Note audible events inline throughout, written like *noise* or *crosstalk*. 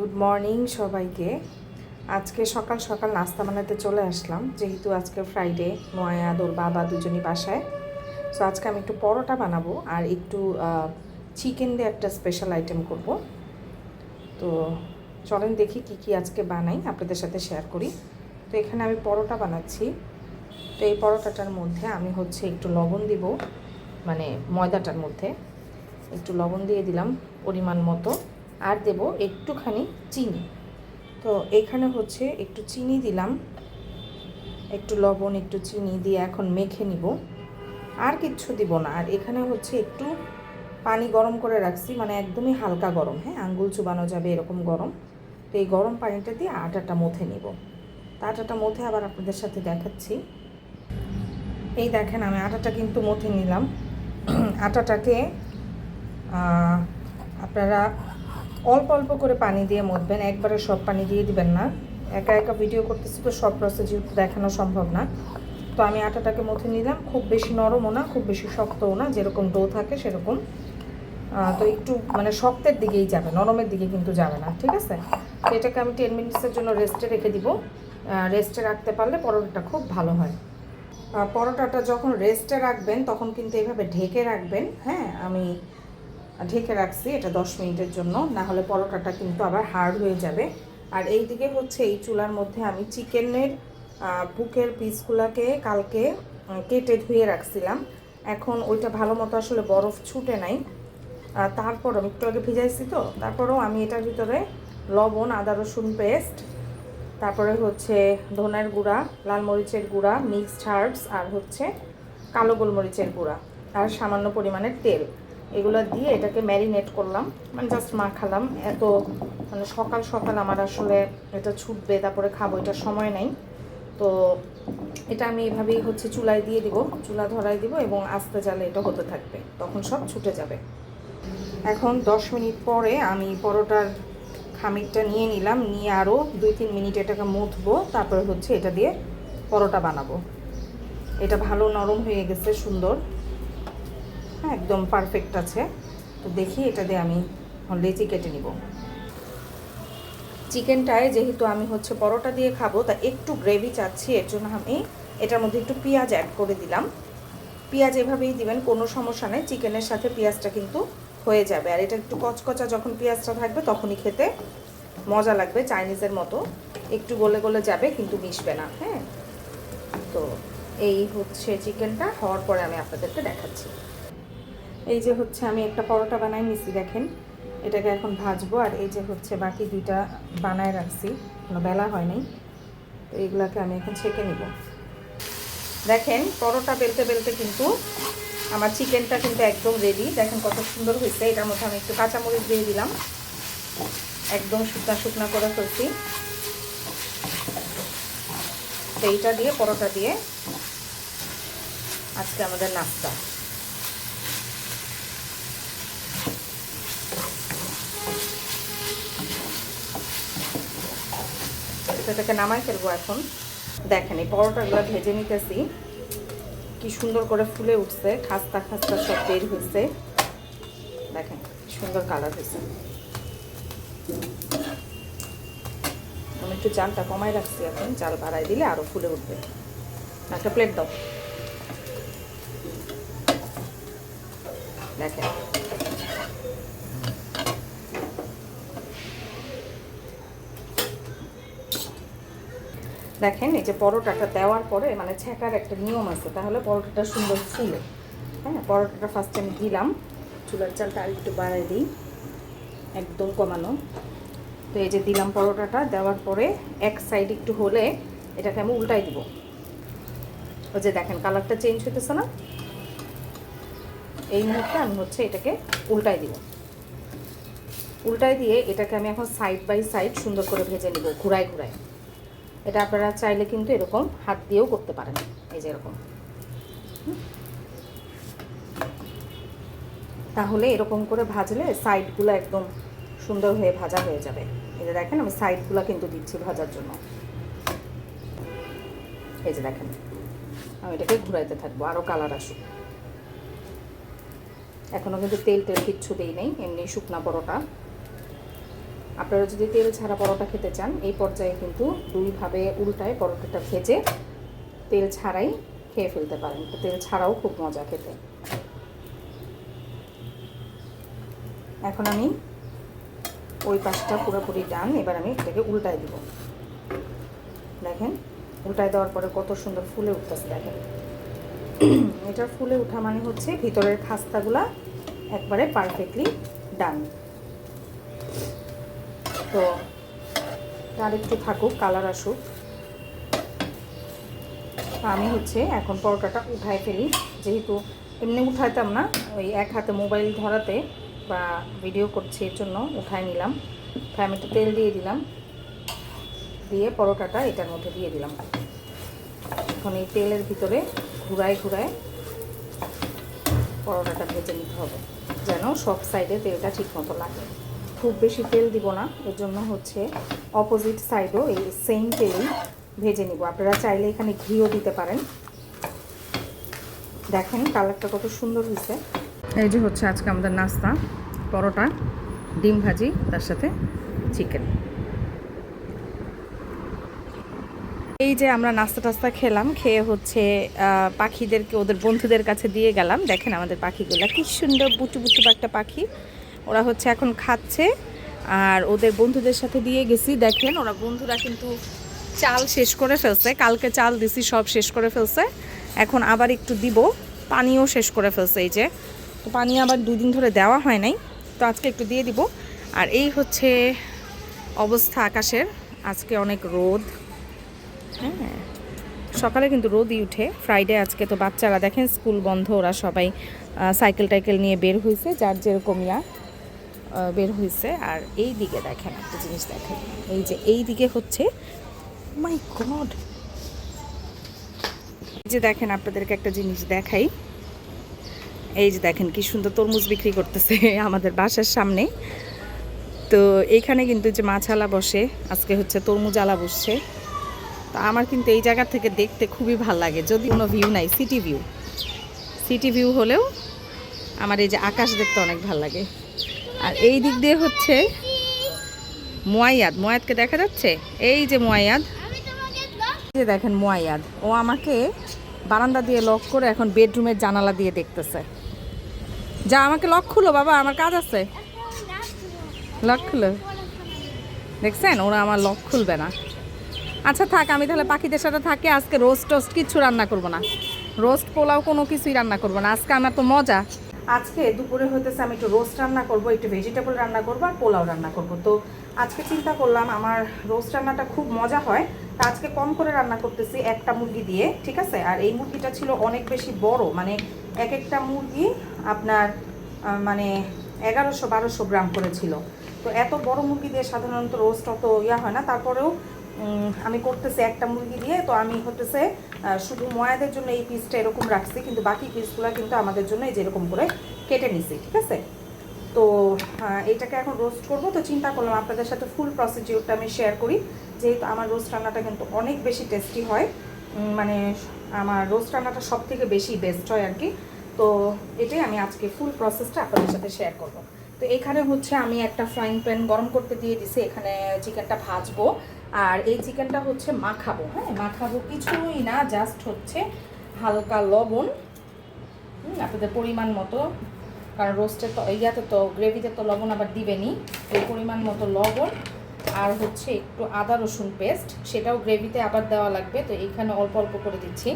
Good morning সবাইকে। আজকে সকাল সকাল নাস্তা বানাতে চলে আসলাম, যেহেতু আজকে ফ্রাইডে নয়াদ ওর বাবা দুজনই বাসায়। সো আজকে আমি একটু পরোটা বানাবো আর একটু চিকেন দিয়ে একটা স্পেশাল আইটেম করব। তো চলেন দেখি কি কি আজকে বানাই, আপনাদের সাথে শেয়ার করি। তো এখানে আমি পরোটা বানাচ্ছি। তো এই পরোটাটার মধ্যে আমি হচ্ছে একটু লবণ দিব মানে ময়দাটার মধ্যে। একটু লবণ দিয়ে দিলাম পরিমাণ মতো। আর দেব একটুখানি চিনি। তো এখানে হচ্ছে একটু চিনি দিলাম। একটু লবণ, একটু চিনি দিয়ে এখন মেখে নিব। আর কিচ্ছু দিব না। আর এখানে হচ্ছে একটু পানি গরম করে রাখছি মানে একদমই হালকা গরম হ্যাঁ? আঙ্গুল চুবানো যাবে এরকম গরম। তো এই গরম পানিটা দিয়ে আটাটা মথে নিব। তা আটাটা মথে আবার আপনাদের সাথে দেখাচ্ছি। এই দেখেন, আমি আটাটা কিন্তু মথে নিলাম। *clears throat* আটাটাকে আপনারা অল্প অল্প করে পানি দিয়ে মধবেন একবারে সব পানি দিয়ে দিবেন না। একা একা ভিডিও করতেছি তো, সব প্রসেস যেহেতু দেখানো সম্ভব না। তো আমি আটাটাকে মথে নিলাম, খুব বেশি নরমও না, খুব বেশি শক্তও না, যেরকম ডো থাকে সেরকম। তো একটু মানে শক্তের দিকেই যাবে, নরমের দিকে কিন্তু যাবে না, ঠিক আছে? তো এটাকে আমি টেন মিনিটসের জন্য রেস্টে রেখে দিব। রেস্টে রাখতে পারলে পরোটাটা খুব ভালো হয়। পরোটাটা যখন রেস্টে রাখবেন, তখন কিন্তু এভাবে ঢেকে রাখবেন হ্যাঁ? আমি ঢেকে রাখছি এটা দশ মিনিটের জন্য, না হলে পরোটাটা কিন্তু আবার হার্ড হয়ে যাবে। আর এই দিকে হচ্ছে এই চুলার মধ্যে আমি চিকেনের বুকের পিসগুলোকে কালকে কেটে ধুয়ে রাখছিলাম। এখন ওইটা ভালো মতো আসলে বরফ ছুটে নাই। তারপর আমি একটু আগে ভিজাইছি তো, তারপরেও আমি এটার ভিতরে লবণ, আদা, রসুন পেস্ট, তারপরে হচ্ছে ধনের গুঁড়া, লাল মরিচের গুঁড়া, মিক্সড হার্বস আর হচ্ছে কালো গোলমরিচের গুঁড়া, আর সামান্য পরিমাণের তেল। এগুলো দিয়ে এটাকে ম্যারিনেট করলাম। মানে জাস্ট মাখালাম। এত মানে সকাল সকাল আমার আসলে এটা ছুটবে, তারপরে খাব এটা সময় নেই। তো এটা আমি এভাবেই হচ্ছে চুলায় দিয়ে দিব, চুলা ধরাই দিব এবং আস্তে জালে এটা হতে থাকবে। তখন সব ছুটে যাবে। এখন দশ মিনিট পরে আমি পরোটার খামিরটা নিয়ে নিলাম, নিয়ে আরও দুই তিন মিনিট এটাকে মুথবো তারপরে হচ্ছে এটা দিয়ে পরোটা বানাবো। এটা ভালো নরম হয়ে গেছে, সুন্দর। হ্যাঁ একদম পারফেক্ট আছে। তো দেখি এটা দিয়ে আমি লেচি কেটে নিব। চিকেনটায় যেহেতু আমি হচ্ছে পরোটা দিয়ে খাব, তা একটু গ্রেভি চাচ্ছি, এর জন্য আমি এটার মধ্যে একটু পেঁয়াজ অ্যাড করে দিলাম। পেঁয়াজ এভাবেই দিবেন, কোনো সমস্যা নেই, চিকেনের সাথে পেঁয়াজটা কিন্তু হয়ে যাবে। আর এটা একটু কচকচা যখন পেঁয়াজটা থাকবে, তখনই খেতে মজা লাগবে, চাইনিজের মতো। একটু গলে গলে যাবে, কিন্তু মিশবে না হ্যাঁ। তো এই হচ্ছে চিকেনটা, হওয়ার পরে আমি আপনাদেরকে দেখাচ্ছি। এই যে হচ্ছে আমি একটা পরোটা বানাই নিছি, দেখেন। এটাকে এখন ভাজবো আর এই যে হচ্ছে বাকি দুইটা বানায় রাখছি, কোনো বেলা হয়নি তো এইগুলাকে আমি এখন ছেঁকে নিব। দেখেন, পরোটা বেলতে বেলতে কিন্তু আমার চিকেনটা কিন্তু একদম রেডি দেখেন কত সুন্দর হয়েছে। এটার মধ্যে আমি একটু কাঁচামরিচ দিয়ে দিলাম। একদম শুকনা শুকনা করে ফেলছি। তো এইটা দিয়ে, পরোটা দিয়ে আজকে আমাদের নাস্তা। এটাকে নামাই ফেলব এখন। দেখেন, এই পরোটাগুলো ভেজে নিতেছি। কি সুন্দর করে ফুলে উঠছে, খাস্তা খাস্তা সব বের হয়েছে। দেখেন সুন্দর কালার হয়েছে। আমি একটু জালটা কমাই রাখছি এখন, জাল বাড়াই দিলে আরও ফুলে উঠবে। একটা প্লেট দাও। দেখেন। দেখেন, এই যে পরোটাটা দেওয়ার পরে মানে ছেঁকার একটা নিয়ম আছে, তাহলে পরোটাটা সুন্দর ফুলে। হ্যাঁ পরোটাটা ফার্স্টে আমি দিলাম। চুলার চালটা আর একটু বাড়াই দিই, একদম কমানো। তো এই যে দিলাম পরোটাটা, দেওয়ার পরে এক সাইড একটু হলে এটাকে আমি উল্টাই দিব। ওই যে দেখেন কালারটা চেঞ্জ হইতেছে না? এই মুহূর্তে আমি হচ্ছে এটাকে উল্টাই দিব। উল্টাই দিয়ে এটাকে আমি এখন সাইড বাই সাইড সুন্দর করে ভেজে নিব, ঘুরায় ঘুরায়। এটা আপনারা চাইলে কিন্তু এরকম হাত দিয়েও করতে পারেন। এই যে এরকম। তাহলে এরকম করে ভাজলে সাইডগুলো একদম সুন্দর হয়ে ভাজা হয়ে যাবে। যে দেখেন, আমি সাইডগুলো কিন্তু দিচ্ছি ভাজার জন্য। এই যে দেখেন, আমি এটাকে ঘুরাইতে থাকব আরও কালার আসুক। এখনও কিন্তু তেল টেল কিচ্ছু দেই নেই, এমনি শুকনা পরোটা। আপনারা যদি তেল ছাড়া পরোটা খেতে চান, এই পর্যায়ে কিন্তু দুইভাবে উল্টায় পরোটাটা ভেজে তেল ছাড়াই খেয়ে ফেলতে পারেন। তো তেল ছাড়াও খুব মজা খেতে। এখন আমি ওই পাশটা পুরোপুরি ডান, এবার আমি এটাকে উল্টায় দিব। দেখেন, উল্টায় দেওয়ার পরে কত সুন্দর ফুলে উঠতেছে, দেখেন। এটার ফুলে ওঠা মানে হচ্ছে ভিতরের খাস্তাগুলা একবারে পারফেক্টলি ডান তো আর একটু থাকুক, কালার আসুক। আমি হচ্ছে এখন পরোটাটা উঠায় ফেলি। যেহেতু এমনি উঠাইতাম না, ওই এক হাতে মোবাইল ধরাতে বা ভিডিও করছি এর জন্য উঠায় নিলাম। আমি একটু তেল দিয়ে দিলাম। দিয়ে পরোটাটা এটার মধ্যে দিয়ে দিলাম। এখন এই তেলের ভিতরে ঘুরায় ঘুরায় পরোটাটা ভেজে নিতে হবে, যেন সব সাইডে তেলটা ঠিক মতো লাগে। খুব বেশি তেল দিব না, এর জন্য হচ্ছে অপোজিট সাইডও এই সেম তেলেই ভেজে নিব। আপনারা চাইলে এখানে ঘিও দিতে পারেন। দেখেন কালারটা কত সুন্দর হয়েছে। এই যে হচ্ছে আজকে আমাদের নাস্তা, পরোটা, ডিম ভাজি, তার সাথে চিকেন এই যে আমরা নাস্তা টাস্তা খেলাম, খেয়ে হচ্ছে পাখিদেরকে, ওদের বন্ধুদের কাছে দিয়ে গেলাম। দেখেন আমাদের পাখিগুলো কি সুন্দর, বুচু বুচু একটা পাখি। ওরা হচ্ছে এখন খাচ্ছে, আর ওদের বন্ধুদের সাথে দিয়ে গেছি। দেখেন, ওরা বন্ধুরা কিন্তু চাল শেষ করে ফেলছে। কালকে চাল দিছি, সব শেষ করে ফেলছে। এখন আবার একটু দিব। পানিও শেষ করে ফেলছে এই যে। তো পানি আবার দুই দিন ধরে দেওয়া হয় নাই। তো আজকে একটু দিয়ে দিব। আর এই হচ্ছে অবস্থা আকাশের। আজকে অনেক রোদ। হ্যাঁ সকালে কিন্তু রোদই উঠে। ফ্রাইডে আজকে তো বাচ্চারা, দেখেন, স্কুল বন্ধ, ওরা সবাই সাইকেল টাইকেল নিয়ে বের হয়েছে যার যেরকম ইয়া। বের হয়েছে আর এই দিকে দেখেন, একটা জিনিস দেখেন। এই যে এই দিকে হচ্ছে মাই গড যে দেখেন, আপনাদেরকে একটা জিনিস দেখাই। এই যে দেখেন, কি সুন্দর তরমুজ বিক্রি করতেছে *laughs* আমাদের বাসার সামনে। তো এইখানে কিন্তু যে মাছালা বসে, আজকে হচ্ছে তরমুজ আলা বসছে। তো আমার কিন্তু এই জায়গা থেকে দেখতে খুবই ভালো লাগে, যদি কোনো ভিউ নাই সিটি ভিউ সিটি ভিউ হলেও আমার এই যে আকাশ দেখতে অনেক ভালো লাগে। আর এই দিক দিয়ে হচ্ছে মোয়াইয়াদ। মোয়ায়াদকে দেখা যাচ্ছে? এই যে মোয়াইয়াদ। এই যে দেখেন মোয়াইয়াদ। ও আমাকে বারান্দা দিয়ে লক করে এখন বেডরুমের জানালা দিয়ে দেখতেছে। যা, আমাকে লক খুলো বাবা, আমার কাজ আছে। লক খুলো। দেখছেন? ওরা আমার লক খুলবে না। আচ্ছা থাক, আমি তাহলে পাখিদের সাথে থাকি। আজকে রোস্ট টোস্ট কিছু রান্না করব না। রোস্ট পোলাও কোনো কিছুই রান্না করব না। আজকে আমার তো মজা। আজকে দুপুরে হইতেছে আমি একটু রোস্ট রান্না করব, একটু ভেজিটেবল রান্না করব আর পোলাও রান্না করব। তো আজকে চিন্তা করলাম আমার রোস্ট রান্নাটা খুব মজা হয়, তা আজকে কম করে রান্না করতেছি একটা মুরগি দিয়ে, ঠিক আছে? আর এই মুরগিটা ছিল অনেক বেশি বড় মানে এক একটা মুরগি আপনার মানে এগারোশো বারোশো গ্রাম করেছিল তো এত বড় মুরগি দিয়ে সাধারণত রোস্ট অত ইয়া হয় না, তারপরেও আমি করতেছি একটা মুরগি দিয়ে তো আমি হতেছে শুধু ময়াদের জন্য এই পিসটা এরকম রাখছি কিন্তু বাকি পিসগুলো কিন্তু আমাদের জন্য এই যেরকম করে কেটে নিছি ঠিক আছে? তো আহ, এইটাকে এখন রোস্ট করব তো চিন্তা করলাম আপনাদের সাথে ফুল প্রসিডিউরটা আমি শেয়ার করি। যেহেতু আমার রোস্ট রান্নাটা কিন্তু অনেক বেশি টেস্টি হয় মানে আমার রোস্ট রান্নাটা সব থেকে বেশি বেস্ট হয় আর কি। তো এটাই আমি আজকে ফুল প্রসেসটা আপনাদের সাথে শেয়ার করব। তো এখানে হচ্ছে আমি একটা ফ্রাইং প্যান গরম করতে দিয়ে দিছি এখানে চিকেনটা ভাজবো। আর এই চিকেনটা হচ্ছে মাখাবো হ্যাঁ? মাখাবো কিছুই না জাস্ট হচ্ছে হালকা লবণ আপনাদের পরিমাণ মতো, কারণ রোস্টে তো, ইয়াতে তো গ্রেভিতে তো লবণ আবার দিবেনি এই পরিমাণ মতো লবণ, আর হচ্ছে একটু আদা রসুন পেস্ট সেটাও গ্রেভিতে আবার দেওয়া লাগবে, তো এইখানে অল্প অল্প করে দিচ্ছি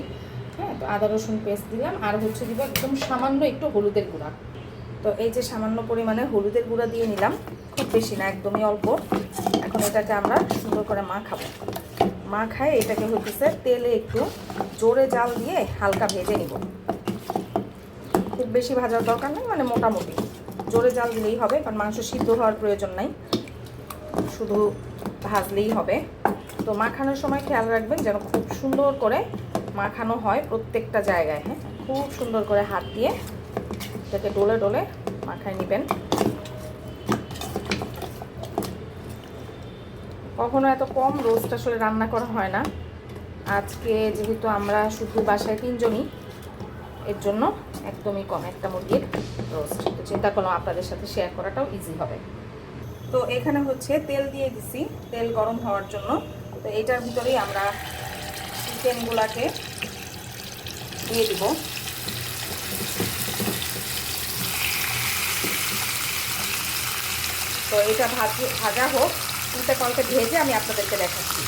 হ্যাঁ? তো আদা রসুন পেস্ট দিলাম, আর হচ্ছে দিব একদম সামান্য একটু হলুদের গুঁড়া। তো এই যে সামান্য পরিমাণে হলুদের গুঁড়া দিয়ে নিলাম, খুব বেশি না, একদমই অল্প। এখন এটাকে আমরা সুন্দর করে মাখাবো। মাখায় এটাকে হচ্ছে তেলে একটু জোরে জাল দিয়ে হালকা ভেজে নিব। খুব বেশি ভাজার দরকার নেই মানে মোটামুটি। জোরে জাল দিলেই হবে, কারণ মাংস সিদ্ধ হওয়ার প্রয়োজন নাই। শুধু ভাজলেই হবে। তো মাখানোর সময় খেয়াল রাখবেন যেন খুব সুন্দর করে মাখানো হয় প্রত্যেকটা জায়গায় হ্যাঁ? খুব সুন্দর করে হাত দিয়ে এটাকে ডলে ডলে মাখায় নেবেন। কখনো এত কম রোস্ট আসলে রান্না করা হয় না। আজকে যেহেতু আমরা শুধু বাসায় তিনজনই, এর জন্য একদমই কম একটা মুরগির রোস্ট তো চিন্তা করলাম আপনাদের সাথে শেয়ার করাটাও ইজি হবে। তো এখানে হচ্ছে তেল দিয়ে দিছি, তেল গরম হওয়ার জন্য। তো এটার ভিতরেই আমরা চিকেনগুলাকে দিয়ে দিব। তো এটা ভাজি হোক, উল্টে পাল্টে ভেজে আমি আপনাদেরকে দেখাচ্ছি।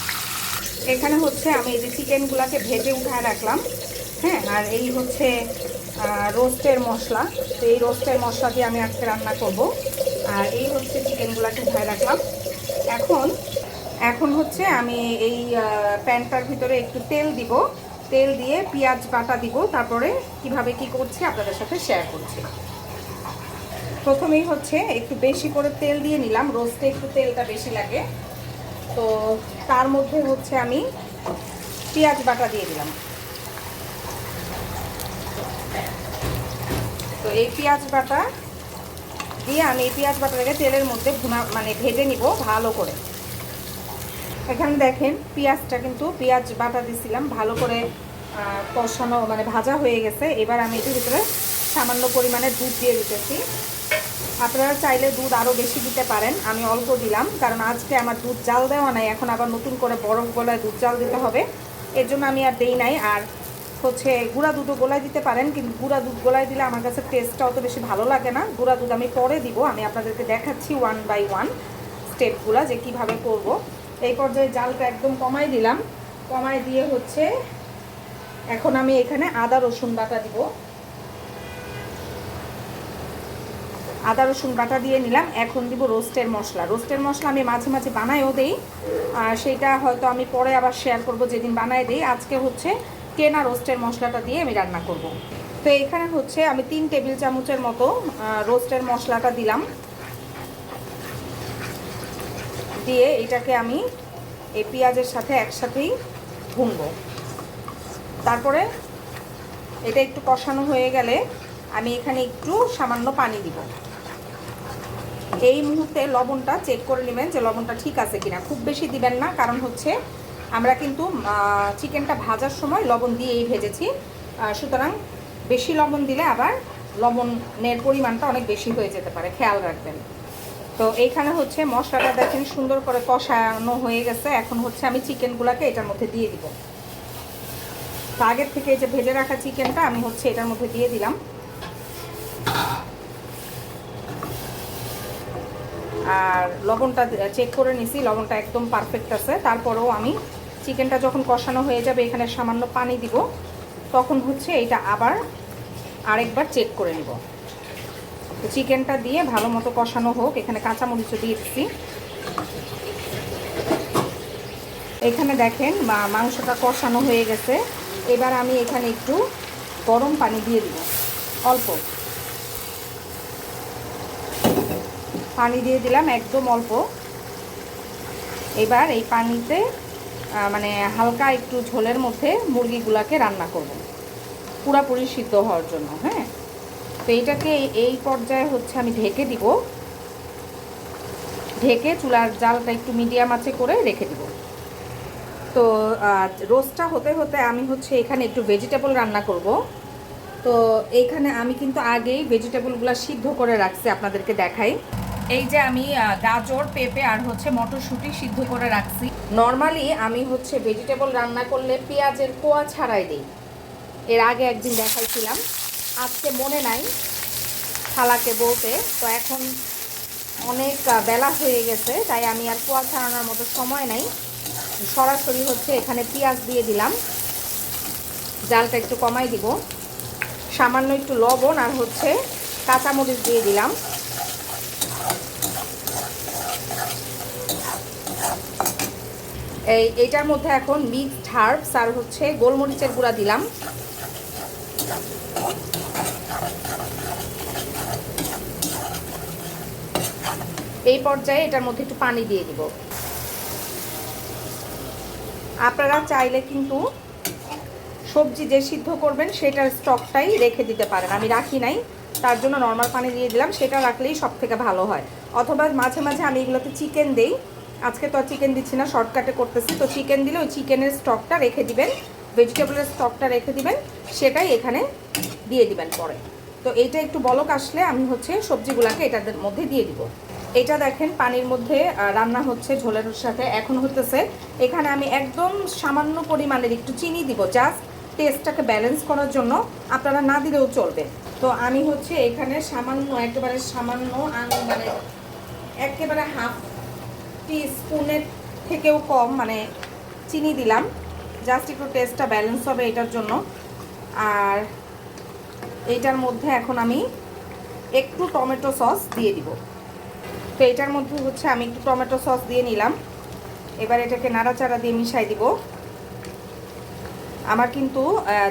এখানে হচ্ছে আমি এই যে চিকেনগুলোকে ভেজে উঠায় রাখলাম হ্যাঁ? আর এই হচ্ছে রোস্টের মশলা। তো এই রোস্টের মশলা দিয়ে আমি আজকে রান্না করব। আর এই হচ্ছে চিকেনগুলোকে উঠায় রাখলাম। এখন এখন হচ্ছে আমি এই প্যানটার ভিতরে একটু তেল দিব। তেল দিয়ে পেঁয়াজ বাটা দিব। তারপরে কীভাবে কি করছি আপনাদের সাথে শেয়ার করছি। প্রথমেই হচ্ছে একটু বেশি করে তেল দিয়ে নিলাম। রোস্টে একটু তেলটা বেশি লাগে। তো তার মধ্যে হচ্ছে আমি পেঁয়াজ বাটা দিয়ে দিলাম। তো এই পেঁয়াজ বাটা দিয়ে আমি এই পেঁয়াজ বাটাটাকে তেলের মধ্যে ভুনা মানে ভেজে নিব ভালো করে। এখানে দেখেন পেঁয়াজটা কিন্তু পেঁয়াজ বাটা দিছিলাম, ভালো করে কষানো মানে ভাজা হয়ে গেছে। এবার আমি এটির ভিতরে সামান্য পরিমাণে দুধ দিয়ে দিতেছি। আপনারা চাইলে দুধ আরও বেশি দিতে পারেন, আমি অল্প দিলাম, কারণ আজকে আমার দুধ জাল দেওয়া নাই, এখন আবার নতুন করে বরফ গলায় দুধ জাল দিতে হবে। এর জন্য আমি আর দেই নাই, আর হচ্ছে গুঁড়া দুধও গোলায় দিতে পারেন, কিন্তু গুঁড়া দুধ গোলায় দিলে আমার কাছে টেস্টটা অত বেশি ভালো লাগে না। গুঁড়া দুধ আমি পরে দিব, আমি আপনাদেরকে দেখাচ্ছি ওয়ান বাই ওয়ান স্টেপগুলো যে কীভাবে করব। এই পর্যায়ে জালটা একদম কমাই দিলাম। কমাই দিয়ে হচ্ছে এখন আমি এখানে আদা রসুন বাটা দিব। আদা, রসুন বাটা দিয়ে নিলাম। এখন দিব রোস্টের মশলা। রোস্টের মশলা আমি মাঝে মাঝে বানায়ও দেই। সেইটা হয়তো আমি পরে আবার শেয়ার করব, যেদিন বানায় দিই। আজকে হচ্ছে কেনা রোস্টের মশলাটা দিয়ে আমি রান্না করব। তো এখানে হচ্ছে আমি তিন টেবিল চামচের মতো রোস্টের মশলাটা দিলাম। দিয়ে এটাকে আমি এই পেঁয়াজের সাথে একসাথেই ভুনবো। তারপরে এটা একটু কষানো হয়ে গেলে আমি এখানে একটু সামান্য পানি দিব। এই মুহূর্তে লবণটা চেক করে নেবেন যে লবণটা ঠিক আছে কিনা। খুব বেশি দিবেন না, কারণ হচ্ছে আমরা কিন্তু চিকেনটা ভাজার সময় লবণ দিয়েই ভেজেছি। সুতরাং বেশি লবণ দিলে আবার লবণের পরিমাণটা অনেক বেশি হয়ে যেতে পারে, খেয়াল রাখবেন। তো এইখানে হচ্ছে মশলাটা দেখেন সুন্দর করে কষানো হয়ে গেছে। এখন হচ্ছে আমি চিকেনগুলোকে এটার মধ্যে দিয়ে দিব। তো আগের থেকে যে ভেজে রাখা চিকেনটা আমি হচ্ছে এটার মধ্যে দিয়ে দিলাম। আর লবণটা চেক করে নিছি, লবণটা একদম পারফেক্ট আছে। তারপরেও আমি চিকেনটা যখন কষানো হয়ে যাবে, এখানে সামান্য পানি দিব। তখন হচ্ছে এইটা আবার আরেকবার চেক করে নেব। তো চিকেনটা দিয়ে ভালো মতো কষানো হোক, এখানে কাঁচামরিচও দিয়ে দিচ্ছি এখানে দেখেন মাংসটা কষানো হয়ে গেছে। এবার আমি এখানে একটু গরম পানি দিয়ে দিব, অল্প। পানি দিয়ে দিলাম একদম অল্প। এবার এই পানিতে মানে হালকা একটু ঝোলের মধ্যে মুরগিগুলাকে রান্না করব। পুরাপুরি সিদ্ধ হওয়ার জন্য হ্যাঁ? তো এইটাকে এই পর্যায়ে হচ্ছে আমি ঢেকে দিব। ঢেকে চুলার জালটা একটু মিডিয়াম আছে করে রেখে দিব। তো রোস্টটা হতে হতে আমি হচ্ছে এখানে একটু ভেজিটেবল রান্না করব। তো এইখানে আমি কিন্তু আগেই ভেজিটেবলগুলো সিদ্ধ করে রাখছি, আপনাদেরকে দেখাই। এই যে আমি গাজর, পেঁপে আর হচ্ছে মটরশুঁটি সিদ্ধ করে রাখছি। নর্মালি আমি হচ্ছে ভেজিটেবল রান্না করলে পেঁয়াজের কোয়া ছাড়াই দিই। এর আগে একদিন দেখাইছিলাম। আজকে মনে নাই। খালাকে বলতে, তো এখন অনেক বেলা হয়ে গেছে, তাই আমি আর কোয়া ছাড়ানোর মতো সময় নাই। সরাসরি হচ্ছে এখানে পেঁয়াজ দিয়ে দিলাম। জালটা একটু কমাই দিব। সামান্য একটু লবণ আর হচ্ছে কাঁচামরিচ দিয়ে দিলাম। এই, এইটার মধ্যে এখন মিক্সড হার্বস আর হচ্ছে গোলমরিচের গুঁড়া দিলাম। এই পর্যায়ে এটার মধ্যে একটু পানি দিয়ে দিব। আপনারা চাইলে কিন্তু সবজি যে সিদ্ধ করবেন সেটার স্টকটাই রেখে দিতে পারেন। আমি রাখি নাই, তার জন্য নর্মাল পানি দিয়ে দিলাম, সেটা রাখলেই সব থেকে ভালো হয়। অথবা মাঝে মাঝে আমি এগুলোতে চিকেন দেই আজকে তো চিকেন দিচ্ছি না শর্টকাটে করতেছি। তো চিকেন দিলে ওই চিকেনের স্টকটা রেখে দিবেন ভেজিটেবলের স্টকটা রেখে দিবেন, সেটাই এখানে দিয়ে দিবেন পরে। তো এইটা একটু বলক আসলে আমি হচ্ছে সবজিগুলোকে এটার মধ্যে দিয়ে দিব। এটা দেখেন পানির মধ্যে রান্না হচ্ছে ঝোলের সাথে। এখন হতেছে এখানে আমি একদম সামান্য পরিমাণের একটু চিনি দিব জাস্ট টেস্টটাকে ব্যালেন্স করার জন্য। আপনারা না দিলেও চলবে। তো আমি হচ্ছে এখানে সামান্য, একেবারে সামান্য মানে একেবারে হাফ টি স্পুনের থেকেও কম মানে চিনি দিলাম। জাস্ট একটু টেস্টটা ব্যালেন্স হবে এটার জন্য। আর এইটার মধ্যে এখন আমি একটু টমেটো সস দিয়ে দিব। তো এটার মধ্যে হচ্ছে আমি একটু টমেটো সস দিয়ে নিলাম। এবার এটাকে নাড়াচাড়া দিয়ে মিশাই দিব। আমার কিন্তু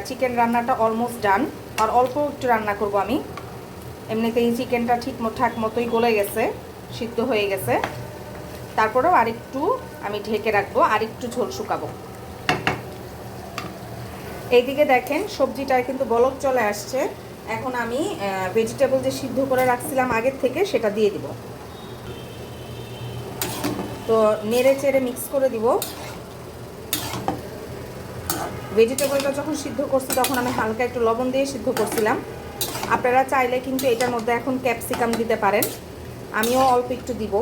চিকেন রান্নাটা অলমোস্ট ডান আর অল্প একটু রান্না করব আমি। এমনিতেই চিকেনটা ঠিক ঠাক মতোই গলে গেছে, সিদ্ধ হয়ে গেছে। তারপরেও আরেকটু আমি ঢেকে রাখব, আরেকটু ঝোল শুকাবো। এইদিকে দেখেন, সবজিটার কিন্তু বলক চলে আসছে। এখন আমি ভেজিটেবল যে সিদ্ধ করে রাখছিলাম আগের থেকে, সেটা দিয়ে দিব। তো নেড়ে চেড়ে মিক্স করে দিব। ভেজিটেবলটা যখন সিদ্ধ করছি, তখন আমি হালকা একটু লবণ দিয়ে সিদ্ধ করছিলাম। আপনারা চাইলে কিন্তু এটার মধ্যে এখন ক্যাপসিকাম দিতে পারেন। আমিও অল্প একটু দিব।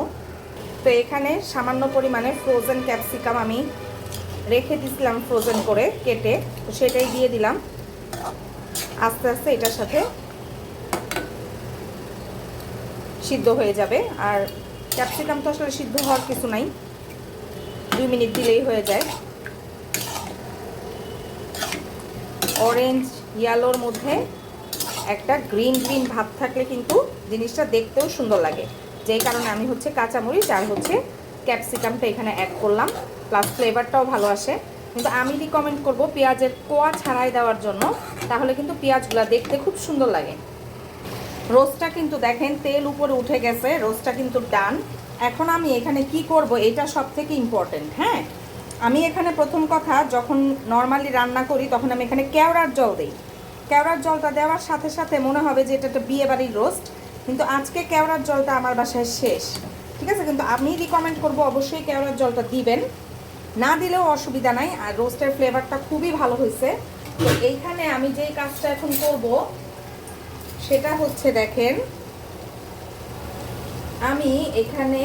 তো এখানে সামান্য পরিমাণে ফ্রোজেন ক্যাপসিকাম আমি রেখে দিছিলাম ফ্রোজেন করে কেটে। তো সেটাই দিয়ে দিলাম। আস্তে আস্তে এটার সাথে সিদ্ধ হয়ে যাবে। আর ক্যাপসিকাম তো আসলে সিদ্ধ হওয়ার কিছু নাই। দুই মিনিট দিলেই হয়ে যায়। অরেঞ্জ ইয়ালোর মধ্যে একটা গ্রিন গ্রিন ভাব থাকলে কিন্তু জিনিসটা দেখতেও সুন্দর লাগে। যেই কারণে আমি হচ্ছে কাঁচামরিচ আর হচ্ছে ক্যাপসিকামটা এখানে অ্যাড করলাম। প্লাস ফ্লেভারটাও ভালো আসে। কিন্তু আমি রিকমেন্ড করব পেঁয়াজের কোয়া ছাড়াই দেওয়ার জন্য। তাহলে কিন্তু পেঁয়াজগুলো দেখতে খুব সুন্দর লাগে। রোস্টটা কিন্তু দেখেন, তেল উপরে উঠে গেছে। রোস্টটা কিন্তু ডান এখন আমি এখানে কি করব? এটা সব থেকে ইম্পর্টেন্ট হ্যাঁ? আমি এখানে প্রথম কথা, যখন নর্মালি রান্না করি, তখন আমি এখানে কেওড়ার জল দিই। কেওড়ার জলটা দেওয়ার সাথে সাথে মনে হবে যে এটা একটা বিয়ে বাড়ির রোস্ট কিন্তু আজকে কেওড়ার জলটা আমার বাসায় শেষ। ঠিক আছে? কিন্তু আমি রিকমেন্ড করব অবশ্যই কেওড়ার জলটা দিবেন। না দিলেও অসুবিধা নাই, আর রোস্টের ফ্লেভারটা খুবই ভালো হয়েছে। তো এইখানে আমি যেই কাজটা এখন করব, সেটা হচ্ছে দেখেন, আমি এখানে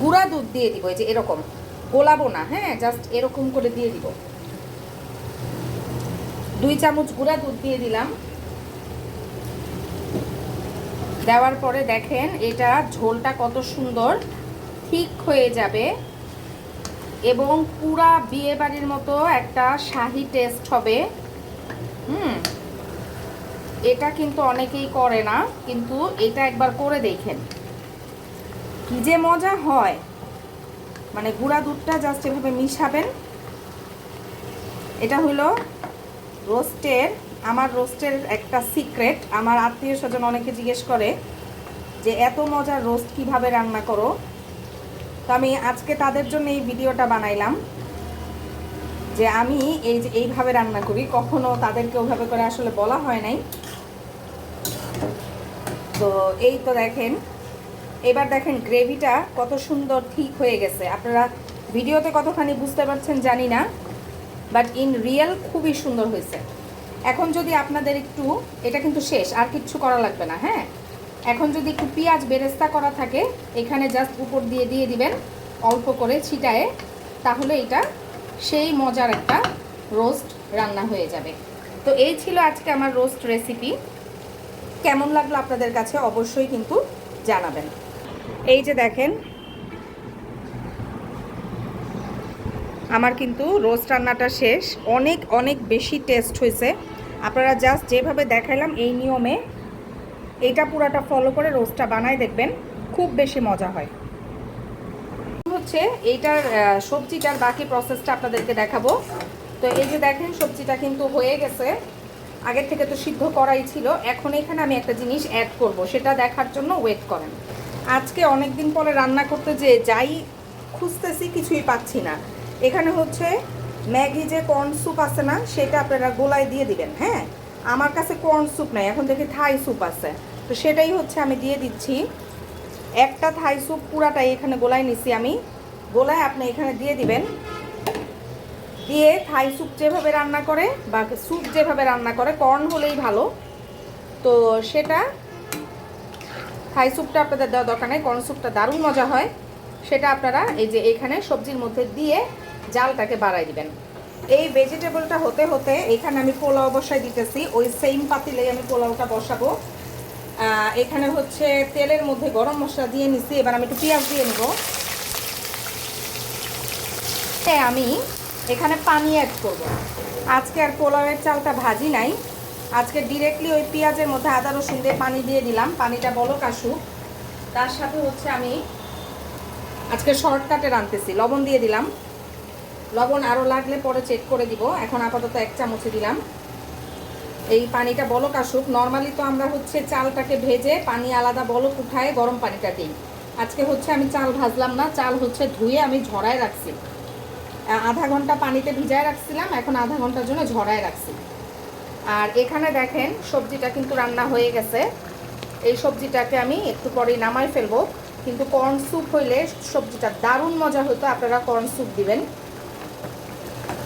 গুঁড়া দুধ দিয়ে দিব, এই যে এরকম। গোলাবো না হ্যাঁ? জাস্ট এরকম করে দিয়ে দিব। দুই চামচ গুঁড়া দুধ দিয়ে দিলাম। দেওয়ার পরে দেখেন এটা ঝোলটা কত সুন্দর, ঠিক হয়ে যাবে। এবং পুরা বিয়ে বাড়ির মতো একটা শাহি টেস্ট হবে। হুম, এটা কিন্তু অনেকেই করে না, কিন্তু এটা একবার করে দেখেন। কি যে মজা হয়। মানে গুঁড়া দুধটা জাস্ট এভাবে মিশাবেন। এটা হলো রোস্টের আমার রোস্টের একটা সিক্রেট। আমার আত্মীয় স্বজন অনেকে জিজ্ঞেস করে যে, এত মজার রোস্ট কীভাবে রান্না করো? তো আমি আজকে তাদের জন্য এই ভিডিওটা বানাইলাম যে, আমি এই যে, এইভাবে রান্না করি। কখনো তাদেরকে ওভাবে করে আসলে বলা হয় নাই। তো এই তো দেখেন। এবার দেখেন গ্রেভিটা কত সুন্দর ঠিক হয়ে গেছে। আপনারা ভিডিওতে কতখানি বুঝতে পারছেন জানি না, বাট ইন রিয়েল খুবই সুন্দর হয়েছে। এখন যদি আপনাদের একটু, এটা কিন্তু শেষ, আর কিচ্ছু করা লাগবে না হ্যাঁ? এখন যদি একটু পেঁয়াজ বেরেস্তা করা থাকে, এখানে জাস্ট উপর দিয়ে দিয়ে দিবেন, অল্প করে ছিটায়ে, তাহলে এটা সেই মজার একটা রোস্ট রান্না হয়ে যাবে। তো এই ছিল আজকে আমার রোস্ট রেসিপি। কেমন লাগল আপনাদের কাছে অবশ্যই কিন্তু জানাবেন। এই যে দেখেন, আমার কিন্তু রোস্ট রান্নাটা শেষ। অনেক অনেক বেশি টেস্ট হয়েছে। আপনারা জাস্ট যেভাবে দেখাইলাম এই নিয়মে এইটা পুরাটা ফলো করে রোস্টটা বানায় দেখবেন, খুব বেশি মজা হয়। হচ্ছে এইটার সবজিটার বাকি প্রসেসটা আপনাদেরকে দেখাবো। তো এই যে দেখেন, সবজিটা কিন্তু হয়ে গেছে। আগের থেকে তো সিদ্ধ করাই ছিল। এখন এখানে আমি একটা জিনিস অ্যাড করব, সেটা দেখার জন্য ওয়েট করেন। আজকে অনেক দিন পরে রান্না করতে যে যাই খুঁজতেছি, কিছুই পাচ্ছি না। এখানে হচ্ছে ম্যাগি যে কর্ন স্যুপ আছে না, সেটা আপনারা গোলায় দিয়ে দিবেন হ্যাঁ? আমার কাছে কর্ন স্যুপ নাই, এখন দেখি থাই স্যুপ আছে। তো সেটাই হচ্ছে আমি দিয়ে দিচ্ছি। একটা থাই স্যুপ পুরাটাই এখানে গোলায় নিছি আমি। গোলায় আপনি এখানে দিয়ে দিবেন। দিয়ে থাই স্যুপ যেভাবে রান্না করে বা স্যুপ যেভাবে রান্না করে কর্ন হলেই ভালো। তো সেটা থাই স্যুপটা আপনাদের দেওয়া দরকার নেই কর্ন স্যুপটা দারুণ মজা হয়। সেটা আপনারা এই যে এখানে সবজির মধ্যে দিয়ে জালটাকে বাড়াই দিবেন। এই ভেজিটেবলটা হতে হতে এখানে আমি পোলাও বসাই দিতেছি, ওই সেম পাতিলেই আমি পোলাওটা বসাবো। এখানে হচ্ছে তেলের মধ্যে গরম মশলা দিয়ে নিছি, এবার আমি একটু পেঁয়াজ দিয়ে নেব। আমি এখানে পানি অ্যাড করব। আজকে আর পোলাওয়ের চালটা ভাজি নাই। আজকে ডিরেক্টলি ওই পেঁয়াজের মধ্যে আদা, রসুন দিয়ে পানি দিয়ে দিলাম। পানিটা বলো কাশু তার সাথে হচ্ছে আমি আজকে শর্টকাটে রাঁধতেছি, লবণ দিয়ে দিলাম। লবণ আরও লাগলে পরে চেক করে দিব। এখন আপাতত এক চামচে দিলাম। এই পানিটা বলক আসুক। নর্মালি তো আমরা হচ্ছে চালটাকে ভেজে পানি আলাদা বলক উঠায় গরম পানিটা দিই। আজকে হচ্ছে আমি চাল ভাজলাম না। চাল হচ্ছে ধুয়ে আমি ঝরায় রাখছি। আধা ঘণ্টা পানিতে ভিজায় রাখছিলাম। এখন আধা ঘণ্টার জন্য ঝরায় রাখছি। আর এখানে দেখেন সবজিটা কিন্তু রান্না হয়ে গেছে। এই সবজিটাকে আমি একটু পরেই নামাই ফেলব। কিন্তু কর্ন স্যুপ হইলে সবজিটা দারুণ মজা হতো। আপনারা কর্ন স্যুপ দিবেন।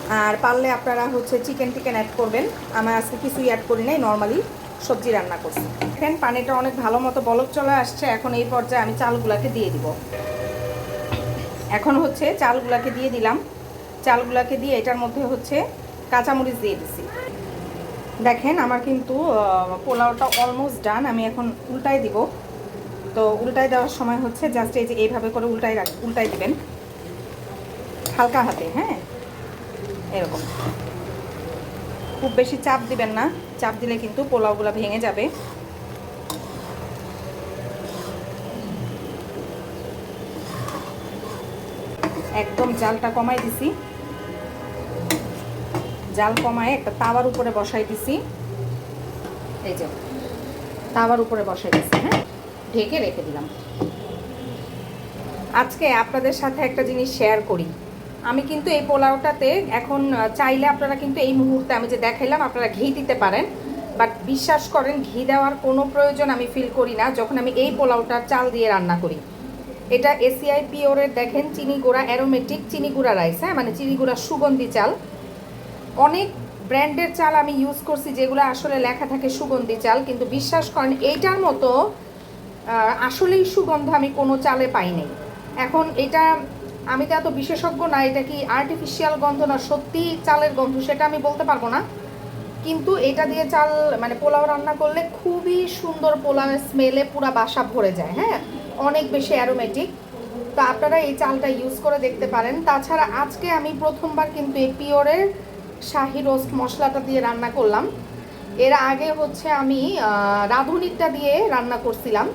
আর পারলে আপনারা হচ্ছে চিকেন টিকেন অ্যাড করবেন। আমি আজকে কিছুই অ্যাড করি নাই নর্মালি সবজি রান্না করছি। দেখেন, পানিটা অনেক ভালো মতো বলক চলে আসছে। এখন এই পর্যায়ে আমি চালগুলাকে দিয়ে দিব। এখন হচ্ছে চালগুলাকে দিয়ে দিলাম। চালগুলাকে দিয়ে এটার মধ্যে হচ্ছে কাঁচামরিচ দিয়ে দিছি। দেখেন, আমার কিন্তু পোলাওটা অলমোস্ট ডান আমি এখন উল্টাই দিব। তো উল্টাই দেওয়ার সময় হচ্ছে জাস্ট এই যে এইভাবে করে উল্টাই রাখ উল্টাই দিবেন। হালকা হাতে হ্যাঁ? এরকম। খুব বেশি চাপ দিবেন না। চাপ দিলে কিন্তু পোলাওগুলো ভেঙে যাবে। একদম জালটা কমাই দিছি। জাল কমায় একটা তাওয়ার উপরে বসাই দিছি। এই যে, তাওয়ার উপরে বসাই দিছি হ্যাঁ? ঢেকে রেখে দিলাম। আজকে আপনাদের সাথে একটা জিনিস শেয়ার করি। আমি কিন্তু এই পোলাওটাতে এখন চাইলে আপনারা কিন্তু এই মুহূর্তে আমি যে দেখাইলাম, আপনারা ঘি দিতে পারেন। বাট বিশ্বাস করেন, ঘি দেওয়ার কোনো প্রয়োজন আমি ফিল করি না যখন আমি এই পোলাওটা চাল দিয়ে রান্না করি। এটা এসিআই পিওরের দেখেন, চিনি গুঁড়া অ্যারোমেটিক চিনি গুঁড়া রাইস হ্যাঁ? মানে চিনি গুঁড়া সুগন্ধি চাল। অনেক ব্র্যান্ডের চাল আমি ইউজ করছি যেগুলো আসলে লেখা থাকে সুগন্ধি চাল, কিন্তু বিশ্বাস করেন, এইটার মতো আসলেই সুগন্ধ আমি কোনো চালে পাইনি এখন এটা আমি তো এত বিশেষজ্ঞ না, এটা কি আর্টিফিশিয়াল গন্ধ না, সত্যি চালের গন্ধ, সেটা আমি বলতে পারব না। কিন্তু এটা দিয়ে চাল মানে পোলাও রান্না করলে খুবই সুন্দর পোলাওয়ের স্মেলে পুরা বাসা ভরে যায় হ্যাঁ? অনেক বেশি অ্যারোমেটিক তো আপনারা এই চালটা ইউজ করে দেখতে পারেন। তাছাড়া আজকে আমি প্রথমবার কিন্তু এই পিওরের শাহি রোস্ট মশলাটা দিয়ে রান্না করলাম। এর আগে হচ্ছে আমি রাঁধুনিটা দিয়ে রান্না করছিলাম।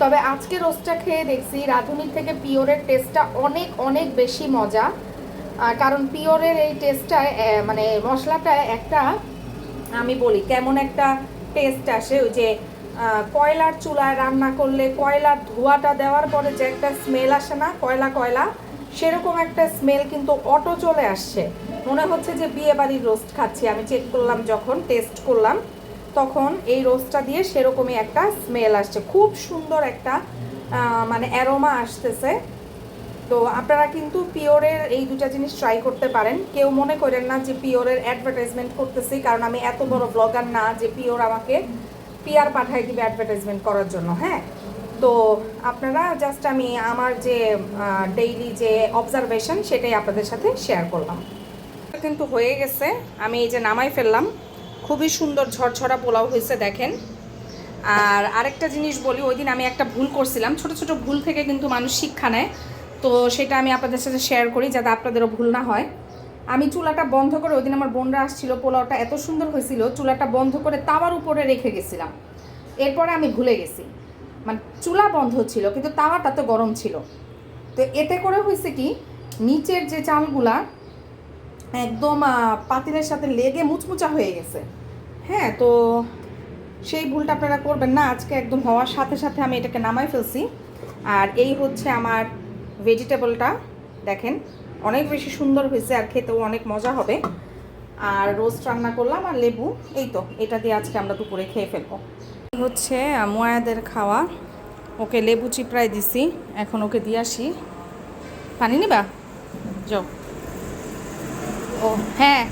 তবে আজকে রোস্টটা খেয়ে দেখছি রাঁধুনির থেকে পিওরের টেস্টটা অনেক অনেক বেশি মজা। কারণ পিওরের এই টেস্টটায় মানে মশলাটায় একটা, আমি বলি, কেমন একটা টেস্ট আসে ওই যে কয়লার চুলায় রান্না করলে কয়লার ধোয়াটা দেওয়ার পরে যে একটা স্মেল আসে না, কয়লা কয়লা, সেরকম একটা স্মেল কিন্তু অটো চলে আসছে। মনে হচ্ছে যে বিয়ে বাড়ির রোস্ট খাচ্ছি, আমি চেক করলাম যখন টেস্ট করলাম। তখন এই রোস্টটা দিয়ে সেরকমই একটা স্মেল আসছে। খুব সুন্দর একটা মানে অ্যারোমা আসতেছে। তো আপনারা কিন্তু পিওরের এই দুটা জিনিস ট্রাই করতে পারেন। কেউ মনে করেন না যে পিওরের অ্যাডভার্টাইজমেন্ট করতেছি, কারণ আমি এত বড় ব্লগার না যে পিওর আমাকে পিআর পাঠাই দিবে অ্যাডভার্টাইজমেন্ট করার জন্য হ্যাঁ? তো আপনারা জাস্ট আমি আমার যে ডেইলি যে অবজারভেশন সেটাই আপনাদের সাথে শেয়ার করলাম। কিন্তু হয়ে গেছে, আমি এই যে নামাই ফেললাম। খুবই সুন্দর ঝরঝরা পোলাও হয়েছে, দেখেন। আর আরেকটা জিনিস বলি, ওই দিন আমি একটা ভুল করছিলাম। ছোট ছোট ভুল থেকে কিন্তু মানুষ শিক্ষা নেয়। তো সেটা আমি আপনাদের সাথে শেয়ার করি, যাতে আপনাদেরও ভুল না হয়। আমি চুলাটা বন্ধ করে, ওই দিন আমার বোনরা আসছিল, পোলাওটা এত সুন্দর হয়েছিল, চুলাটা বন্ধ করে তাওয়ার উপরে রেখে গেছিলাম। এরপরে আমি ভুলে গেছি। মানে চুলা বন্ধ ছিল, কিন্তু তাওয়াটা তো গরম ছিল। তো এতে করে হয়েছে কি, নিচের যে চালগুলা একদম পাতিলের সাথে লেগে মুচমুচা হয়ে গেছে। হ্যাঁ তো সেই ভুলটা আপনারা করবেন না। আজকে একদম হওয়ার সাথে সাথে আমি এটাকে নামাই ফেলছি। আর এই হচ্ছে আমার ভেজিটেবলটা দেখেন, অনেক বেশি সুন্দর হয়েছে আর খেতেও অনেক মজা হবে। আর রোস্ট রান্না করলাম আর লেবু, এই তো, এটা দিয়ে আজকে আমরা দুপুরে খেয়ে ফেলব। হচ্ছে ময়াদের খাওয়া। ওকে লেবু চিপড়ায় দিছি, এখন ওকে দিয়ে আসি। পানি নিবা? যাও। ও হ্যাঁ।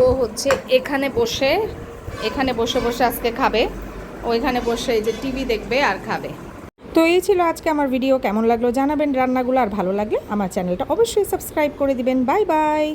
ও হচ্ছে এখানে বসে এখানে বসে বসে আজকে খাবে। ওইখানে বসে এই যে টিভি দেখবে আর খাবে। তো এই ছিল আজকে আমার ভিডিও। কেমন লাগল জানাবেন রান্নাগুলো আর ভালো লাগলে আমার চ্যানেলটা অবশ্যই সাবস্ক্রাইব করে দিবেন। Bye bye.